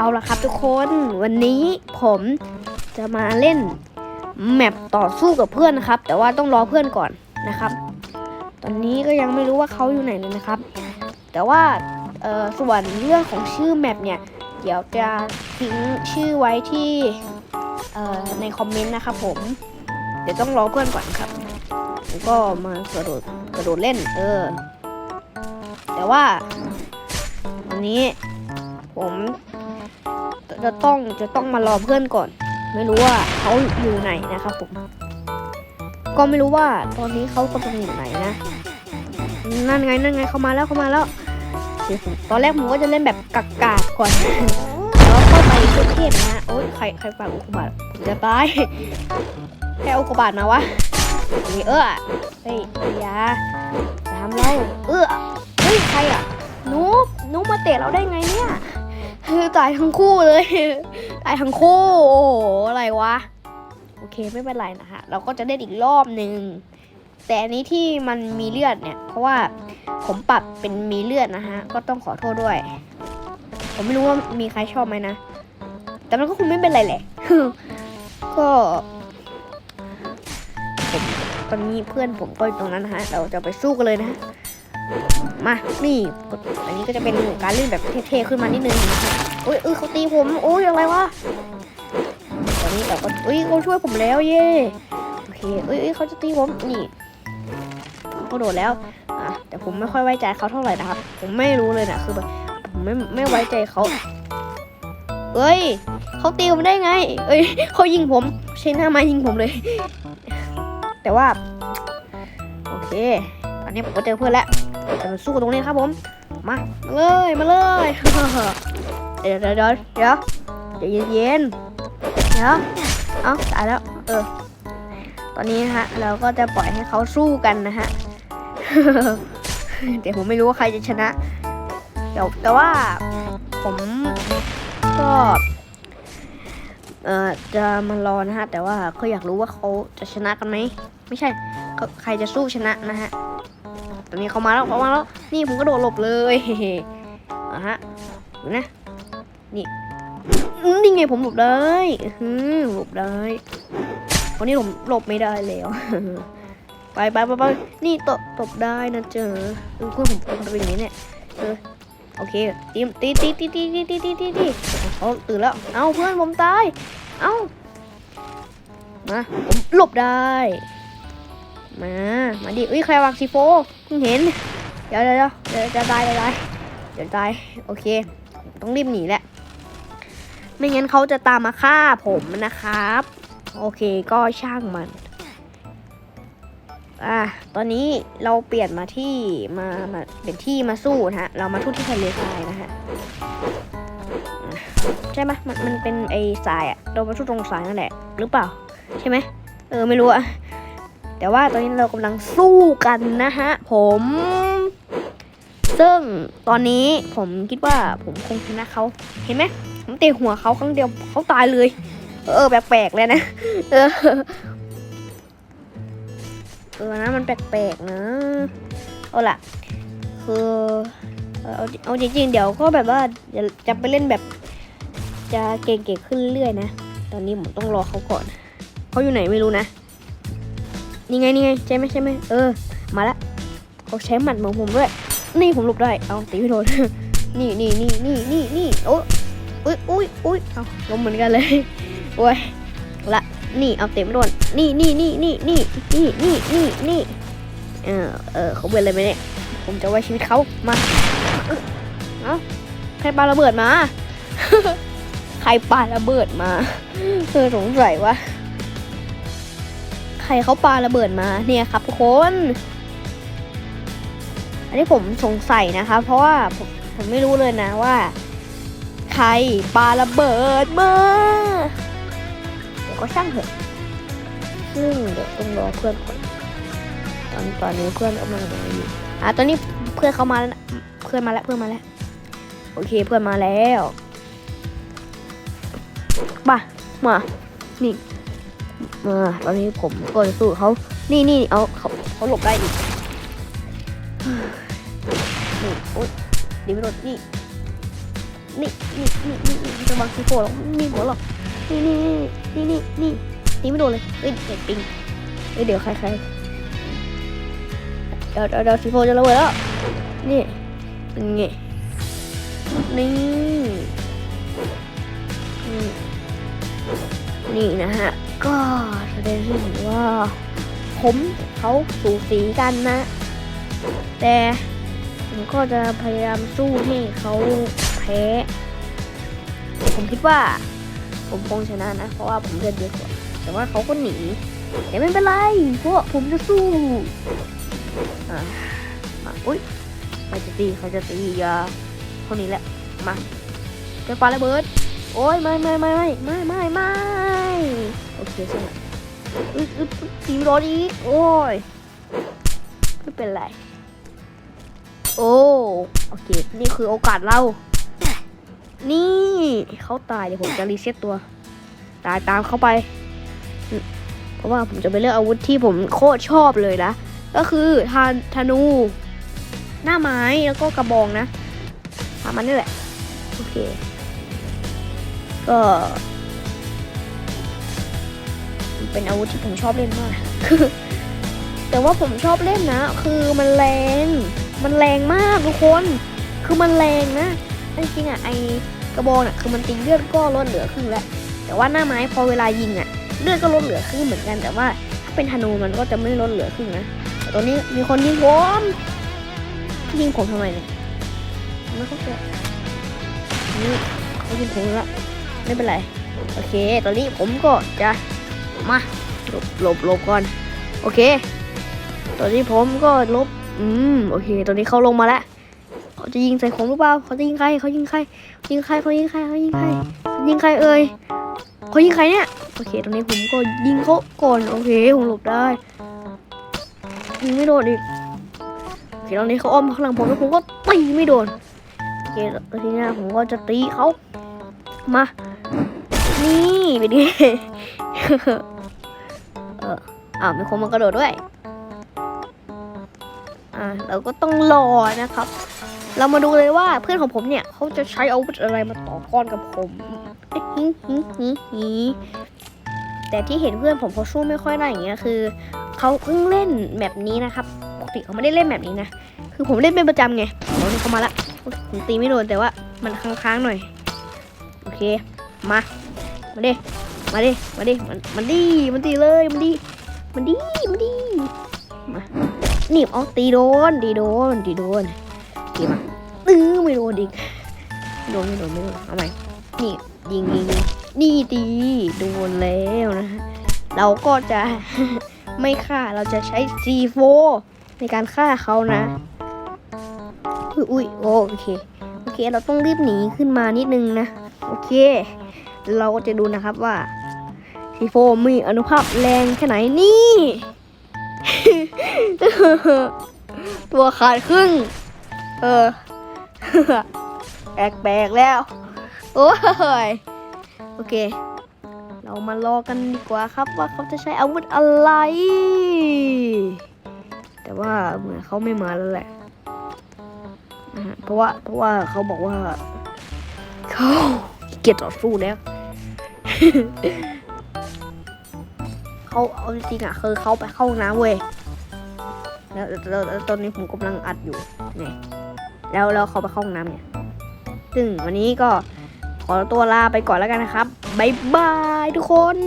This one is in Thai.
เอาละครับทุกคนวันนี้ผมจะมาเล่นแมปต่อสู้กับเพื่อนนะครับ แต่ว่าต้องรอเพื่อนก่อนนะครับ ตอนนี้ก็ยังไม่รู้ว่าเขาอยู่ไหนเลยนะครับ แต่ว่าส่วนเรื่องของชื่อแมปเนี่ย เดี๋ยวจะทิ้งชื่อไว้ที่ในคอมเมนต์นะครับผม เดี๋ยวต้องรอเพื่อนก่อนครับก็มากระโดดกระโดดเล่น เออ แต่ว่าวันนี้ผม จะต้องจะต้องมารอเพื่อนก่อน ไม่รู้ว่าเขาอยู่ไหนนะครับผม ก็ไม่รู้ว่าตอนนี้เขากำลังอยู่ไหนนะนั่นไงนั่นไงเขามาแล้วเขามาแล้วตอนแรกผมก็จะเล่นแบบกากาก่อนแล้วก็ไปเทพนะโอ๊ยใครใครฝากอุกกาบาตผมจะตายแค่อุกกาบาตมาวะนี่เออเฮ้ยอยาตามเราเออเฮ้ยใครอะนุ๊กนุ๊กมาเตะเราได้ไงเนี่ย คือตายทั้งคู่เลย ตายทั้งคู่ โอ้โห อะไรวะ โอเคไม่เป็นไรนะฮะ เราก็จะเล่นอีกรอบหนึ่ง แต่อันนี้ที่มันมีเลือดเนี่ย เพราะว่าผมปรับเป็นมีเลือดนะฮะ ก็ต้องขอโทษด้วย ผมไม่รู้ว่ามีใครชอบไหมนะ แต่มันก็คงไม่เป็นไรแหละ ก็ผมตอนนี้เพื่อนผมก็อยู่ตรงนั้นนะฮะ เราจะไปสู้กันเลยนะฮะ มา นี่ อันนี้ก็จะเป็นการเล่นแบบเท่ๆขึ้นมานิดนึงนะคะโอ้ยเออเขาตีผมโอ้ยอะไรวะ ตอนนี้เราก็เอ้ยเขาช่วยผมแล้วเย่โอเคเอ้ยเอ้ยเขาจะตีผม นี่เขาโดดแล้วอะแต่ผมไม่ค่อยไว้ใจเขาเท่าไหร่นะครับ ผมไม่รู้เลยนะคือแบบผมไม่ไม่ไว้ใจเขา เอ้ยเขาตีผมได้ไง เอ้ยเขายิงผม ใช้หน้าม้ยิงผมเลย แต่ว่า โอเค อนนี้ผมก็เจอเพื่อนแล้วจะมาสู้กันตรงนี้ครับผมมามาเลยมาเลยเดี๋ยวเดี๋ยวเดี๋ยวเดี๋ยวเยวเย็นเดี๋ยวเอ้าตายแล้วเออตอนนี้นะฮะเราก็จะปล่อยให้เขาสู้กันนะฮะแต่ผมไม่รู้ว่าใครจะชนะเดี๋ยวแต่ว่าผมก็เอ่อจะมารอนะฮะ แต่ว่าก็อยากรู้ว่าเขาจะชนะกันไหม ไม่ใช่ ใครจะสู้ชนะนะฮะ ตอนนี้เขามาแล้วเขามาแล้ว นี่ผมก็โดดหลบเลยอะฮะดูนะ นี่นี่ไงผมหลบได้หลบได้ วันนี้ผมหลบไม่ได้แล้ว ไปไปไปไปนี่ตบตบได้นะเจอเพื่อนผมเป็นอย่างนี้เนี่ยเออโอเคตีตีตีตีตีตีตีตีตีตีเขาตื่นแล้ว เอาเพื่อนผมตาย เอามาผมหลบได้ มา มาดิเอ้ยใครวางซีโฟเพิ่งเห็น เดี๋ยวเดี๋ยวเดี๋ยวจะตายเดี๋ยวตายเดี๋ยวตาย โอเค ต้องรีบหนีแหละ ไม่งั้นเขาจะตามมาฆ่าผมนะครับ โอเคก็ช่างมัน อะ ตอนนี้เราเปลี่ยนมาที่มามาเป็นที่มาสู้นะฮะ เรามาทุบที่ทะเลทรายนะฮะใช่ไหมมันมันเป็นไอ้ทรายอะเรามาทุบตรงทรายนั่นแหละ หรือเปล่า ใช่ไหม เออไม่รู้อะ แต่ว่าตอนนี้เรากำลังสู้กันนะฮะผม ซึ่งตอนนี้ผมคิดว่าผมคงชนะเขาเห็นไหมผมเตะหัวเขาครั้งเดียวเขาตายเลย เออแปลกๆเลยนะเออเออนะมันแปลกๆนะเอาล่ะ คือเอาเอาจริงๆเดี๋ยวก็แบบว่าจะจะไปเล่นแบบจะเก่งๆขึ้นเรื่อยนะ ตอนนี้ผมต้องรอเขาก่อน เขาอยู่ไหนไม่รู้นะ นี่ไงนี่ไงใช่ไหมใช่ไหมเออ มาละเขาใช้หมัดเหมือนผมด้วย นี่ผมหลบได้ เอาตีไม่โดนนี่นี่นี่นี่นี่นี่โอ้อุ้ยอุ้ยอุ้ยเอาล้มเหมือนกันเลยโอ้ยละนี่เอาเต็มโดนนี่นี่นี่นี่นี่นี่นี่นี่นี่เออเออเขาเบื่อเลยไหมเนี่ยผมจะไว้ชีวิตเขามาเอ้าใครปาระเบิดมา ใครปาระเบิดมาเธอสงสัยว่า รเขาปาระเบิดมาเนี่ยครับทุกคน อันนี้ผมสงสัยนะคะ เพราะว่าผมผมไม่รู้เลยนะว่า ใครปาระเบิดมาเดี๋ยวก็ช่างเถอะซึ่งเดี๋ยวต้องรอเพื่อนก่อนตอนตอนนี้เพื่อนกำลังรออยู่อะตอนนี้เพื่อนเขามาแล้วเพื่อนมาแล้วเพื่อนมาแล้วโอเคเพื่อนมาแล้วมามานี่ มาตอนนี้ผมก็จะสู้เขา นี่นี่เอาเขาเขาหลบได้อีกนี่โอ๊ยดีไม่โดนนี่นี่ นี่นี่นี่นี่จะบังซีโฟหรอกนี่หัวหรอกนี่นี่นี่นี่นี่นี่ไม่โดนเลยเฮ้ยเด็ดปิงเฮ้ยเดี๋ยวใครใครเดี๋ยวเดี๋ยวซีโฟจะระเบิดแล้ว นี่เป็นไงนี่นี่นี่นะฮะ ก็แสดงให้เห็นว่า ผมเขาสูสีกันนะ แต่ผมก็จะพยายามสู้ให้เขาแพ้ ผมคิดว่า ผมคงชนะนะ เพราะว่าผมเลือดเยอะกว่า แต่ว่าเขาก็หนี แต่ไม่เป็นไร เพราะผมจะสู้ อ่ามาอุ้ยใครจะตีใครจะตีอย่าเท่านี้แหละ มาจะปาระเบิด โอ้ยไม่ไม่ไม่ไม่ไม่ไม่ไม่โอเคใช่ไหมอึ๊บอึ๊บอึ๊บทีมโดนอีกโอ้ยไม่เป็นไร โอ้โอเค นี่คือโอกาสเรา นี่เขาตายเดี๋ยวผมจะรีเซ็ตตัว ตายตามเข้าไป เพราะว่าผมจะไปเลือกอาวุธที่ผมโคตรชอบเลยนะ ก็คือทานธนู หน้าไม้แล้วก็กระบองนะทามันนี่แหละ โอเค ก็ เป็นอาวุธที่ผมชอบเล่นมาก แต่ว่าผมชอบเล่นนะ คือมันแรง มันแรงมากทุกคน คือมันแรงนะจริงๆอะไอกระบอกน่ะคือมันตีเลือดก็ลดเหลือครึ่งแล้วแต่ว่าหน้าไม้พอเวลายิงอะเลือดก็ลดเหลือครึ่งเหมือนกัน แต่ว่าถ้าเป็นธนูมันก็จะไม่ลดเหลือครึ่งนะแต่ตอนนี้มีคนยิงผมยิงผมทำไมเนี่ยไม่เข้าใจนี่เขายิงผมละ ไม่เป็นไร โอเค ตอนนี้ผมก็จะมาหลบหลบหลบก่อน โอเค ตอนนี้ผมก็ลบ อืม โอเค ตอนนี้เขาลงมาแล้วเขาจะยิงใส่ผมหรือเปล่าเขาจะยิงใครเขายิงใครยิงใครเขายิงใครเขายิงใครยิงใครเอ่ยเขายิงใครเนี่ย โอเค ตอนนี้ผมก็ยิงเขาก่อน โอเค ผมหลบได้ ยิงไม่โดนอีกโอเคตอนนี้เขาอ้อมข้างหลังผมแล้วผมก็ตีไม่โดนโอเคแล้วทีนี้ผมก็จะตีเขามา นี่ไปดิเอออ้าวมีคนมากระโดดด้วย อ่าเราก็ต้องรอนะครับ เรามาดูเลยว่าเพื่อนของผมเนี่ยเขาจะใช้อาวุธอะไรมาต่อกรกับผมฮิฮิฮิฮิแต่ที่เห็นเพื่อนผมเขาสู้ไม่ค่อยได้อย่างเงี้ยคือเขาเพิ่งเล่นแบบนี้นะครับปกติเขาไม่ได้เล่นแบบนี้นะคือผมเล่นเป็นประจำไงโอ้นี่เขามาละผมตีไม่โดนแต่ว่ามันค้างๆหน่อย โอเค มา มาดิมาดิมาดิมันมันดีมันดีเลยมันดีมันดีมันดีมาหนีบเอาตีโดนตีโดนตีโดนตีมาตื้อไม่โดนอีกโดนไม่โดนไม่โดนเอาใหม่นี่ยิงยิงนี่ตีโดนแล้วนะฮะเราก็จะไม่ฆ่าเราจะใช้ C4 ในการฆ่าเขานะอุ้ยอุ้ยโอเคโอเค เราต้องรีบหนีขึ้นมานิดนึงนะ โอเค เราก็จะดูนะครับว่า C4 มีอนุภาพแรงแค่ไหนนี่ ตัวขาดครึ่ง เออแปลกแล้ว โอ้ย โอเค เรามารอกันดีกว่าครับว่าเขาจะใช้อาวุธอะไร แต่ว่าเหมือนเขาไม่มาแล้วแหละเพราะว่าเพราะว่าเขาบอกว่าเขาเกียจต่อสู้แล้ว เขาเอาจริงอะคือเขาไปเข้าน้ำเว้ยแล้วแล้วตอนนี้ผมกำลังอัดอยู่เนี่ยแล้วแล้วเขาไปเข้าน้ำเนี่ย ซึ่งวันนี้ก็ขอตัวลาไปก่อนแล้วกันนะครับ บ๊ายบายทุกคน